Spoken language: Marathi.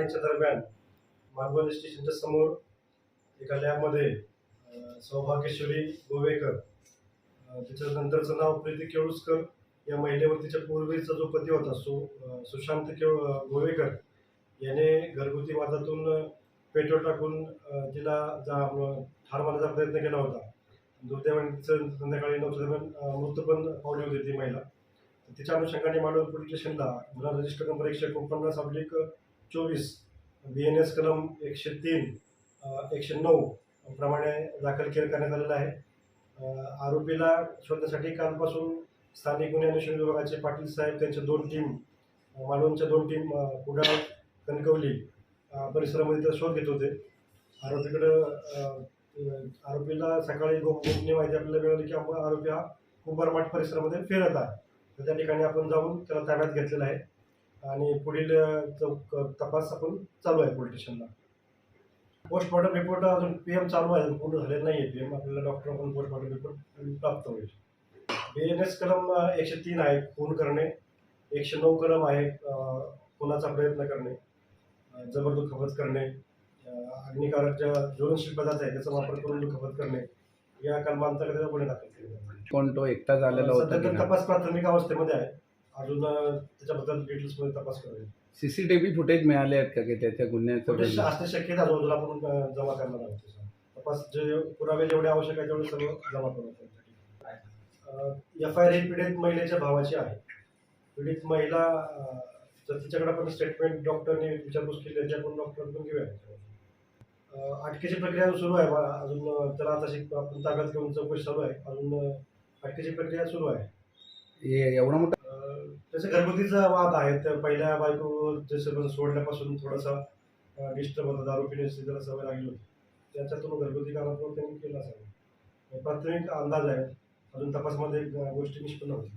दरम्यान मार्बल स्टेशनच्या समोर एका लॅबमध्ये सौभाग्यश्वरी गोवेकर त्याच्यानंतरचं नाव प्रीती केळुसकर या महिलेवर तिच्या पूर्वीचा जो पती होता सु सुशांत केळ गोवेकर याने घरगुती वादातून पेट्रोल टाकून तिला जा ठार मारण्याचा प्रयत्न केला होता. दुर्दैवाने तिचं संध्याकाळी नऊच्या दरम्यान अं, मृत्यू पण पावली होती ती महिला. तिच्या अनुषंगाने मालवण पोलीस स्टेशनला गुन्हा रजिस्टर नंबर एकशे एकोणपन्नास अब्लिक चोवीस बी एन एस कलम एकशे तीन एकशे नऊ प्रमाणे दाखल केलं करण्यात आलेलं आहे. आरोपीला शोधण्यासाठी कालपासून स्थानिक गुन्हे अन्वेषण विभागाचे पाटील साहेब त्यांच्या दोन टीम मालवणच्या दोन टीम अ, कुडाळ कणकवली परिसरामध्ये तर शोध घेत होते. आरोपीकडं आरोपीला सकाळी गोपनीय माहिती आपल्याला मिळाली की आपण आरोपी हा कुंभारमाठ परिसरामध्ये फिरत आहे. तर त्या ठिकाणी आपण जाऊन त्याला ताब्यात घेतलेला आहे. आणि पुढील चौक तपास आपण चालू आहे पोलीस स्टेशनला. पोस्टमॉर्टम रिपोर्ट अजून पी एम चालू आहे पूर्ण झालेलं नाही आहे पी एम आपल्याला डॉक्टरकडून पोस्टमॉर्टम रिपोर्ट प्राप्त होईल. बी एन एस कलम एकशे तीन आहे खून करणे. एकशे नऊ कलम आहे खुनाचा प्रयत्न करणे. जबरदस्त खपत करणे. अग्निकारक ज्या ज्वलनशील पदार्थ आहे त्याचा वापर करून दुखापत करणे. या कलमांतर्गत गुन्हे दाखल केले जातात. कोण तो एकटा झालेला होता? तपास प्राथमिक अवस्थेमध्ये आहे. अजून त्याच्याबद्दल डिटेल्समध्ये तपास करूया सीसीटीव्ही फुटेज मिळाले आहेत का की त्याच्या गुन्ह्याचं घडलं? असणे शक्य आहे अजून आपण जमा करणार आहोत त्याचा. तपास जे पुरावे जेवढे आवश्यक आहे तेवढे सर्व जमा करू एफ आय आर ही पीडित महिलेच्या भावाची आहे. पीडित महिला अ, जर तिच्याकडे आपण स्टेटमेंट डॉक्टरने विचारपूस केली आपण डॉक्टरकडून घेऊया. अ, अटकेची प्रक्रिया सुरू आहे. बा- अजून अ, त्याला आता शिक- आपण ताब्यात घेऊन चौकशी चालू आहे. अजून अ, अटकेची प्रक्रिया सुरू आहे. हे एवढा मोठा अं, घरगुतीचा वाद आहे तर पहिल्या बायको जसं सोडल्यापासून थोडासा डिस्टर्ब होता दारू पिण्याची जरा सवय लागली होती. त्याच्यातून घरगुती कारणातून त्यांनी केला असावा प्राथमिक अंदाज आहे. अजून तपासमध्ये गोष्टी निष्पन्न होती